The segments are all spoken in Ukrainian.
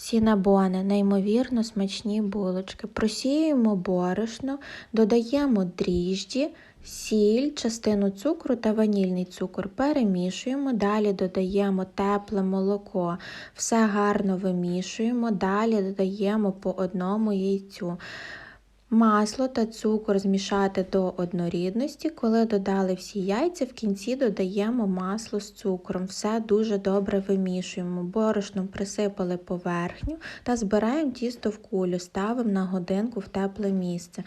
Сінабони, неймовірно смачні булочки. Просіюємо борошно, додаємо дріжджі, сіль, частину цукру та ванільний цукор. Перемішуємо, далі додаємо тепле молоко, все гарно вимішуємо, далі додаємо по одному яйцю. Масло та цукор змішати до однорідності. Коли додали всі яйця, в кінці додаємо масло з цукром. Все дуже добре вимішуємо. Борошном присипали поверхню та збираємо тісто в кулю, ставимо на годинку в тепле місце.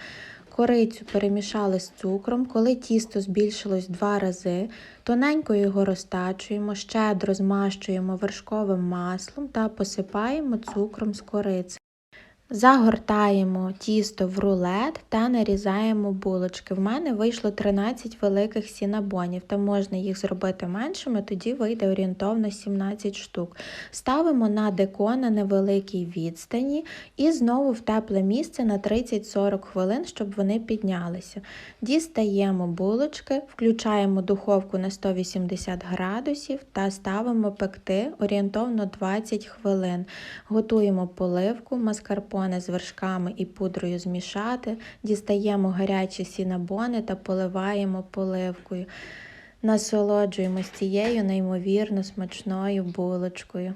Корицю перемішали з цукром. Коли тісто збільшилось два рази, тоненько його розтачуємо, щедро змащуємо вершковим маслом та посипаємо цукром з кориці. Загортаємо тісто в рулет та нарізаємо булочки. В мене вийшло 13 великих сінабонів, та можна їх зробити меншими, тоді вийде орієнтовно 17 штук. Ставимо на деко на невеликій відстані і знову в тепле місце на 30-40 хвилин, щоб вони піднялися. Дістаємо булочки, включаємо духовку на 180 градусів та ставимо пекти орієнтовно 20 хвилин. Готуємо поливку, маскарпоне з вершками і пудрою змішати, дістаємо гарячі сінабони та поливаємо поливкою. Насолоджуємось цією неймовірно смачною булочкою.